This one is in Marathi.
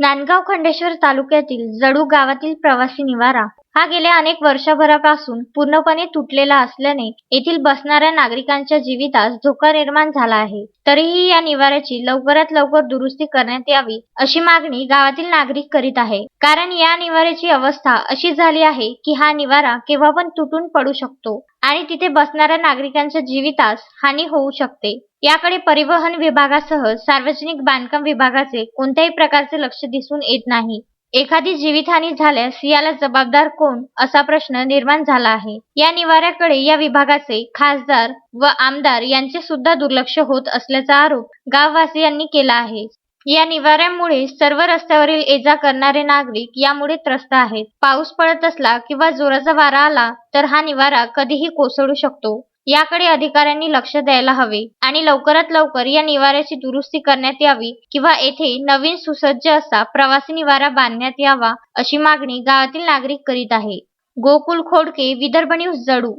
नांदगाव खंडेश्वर तालुक्यातील जळू गावातील प्रवासी निवारा. हा गेल्या अनेक वर्षभरापासून पूर्णपणे तुटलेला असल्याने येथील बसणाऱ्या नागरिकांच्या जीवितास धोका निर्माण झाला आहे. तरीही या निवाऱ्याची लवकरात लवकर दुरुस्ती करण्यात यावी अशी मागणी गावातील नागरिक करीत आहे. कारण या निवाऱ्याची अवस्था अशी झाली आहे की हा निवारा केव्हा पण तुटून पडू शकतो आणि तिथे बसणाऱ्या नागरिकांच्या जीवितास हानी होऊ शकते. याकडे परिवहन विभागासह सार्वजनिक बांधकाम विभागाचे कोणत्याही प्रकारचे लक्ष दिसून येत नाही. एखादी जीवितहानी झाल्यास याला जबाबदार कोण असा प्रश्न निर्माण झाला आहे. या निवाऱ्याकडे या विभागाचे खासदार व आमदार यांचे सुद्धा दुर्लक्ष होत असल्याचा आरोप गाववासियांनी केला आहे. या निवाऱ्यामुळे सर्व रस्त्यावरील ये जा करणारे नागरिक यामुळे त्रस्त आहेत. पाऊस पडत असला किंवा जोराचा वारा आला तर हा निवारा कधीही कोसळू शकतो. याकडे अधिकाऱ्यांनी लक्ष द्यायला हवे आणि लवकरात लवकर या निवाऱ्याची दुरुस्ती करण्यात यावी किंवा येथे नवीन सुसज्ज असा प्रवासी निवारा बांधण्यात यावा अशी मागणी गावातील नागरिक करीत आहे. गोकुल खोडके विदर्भ न्यूज जळू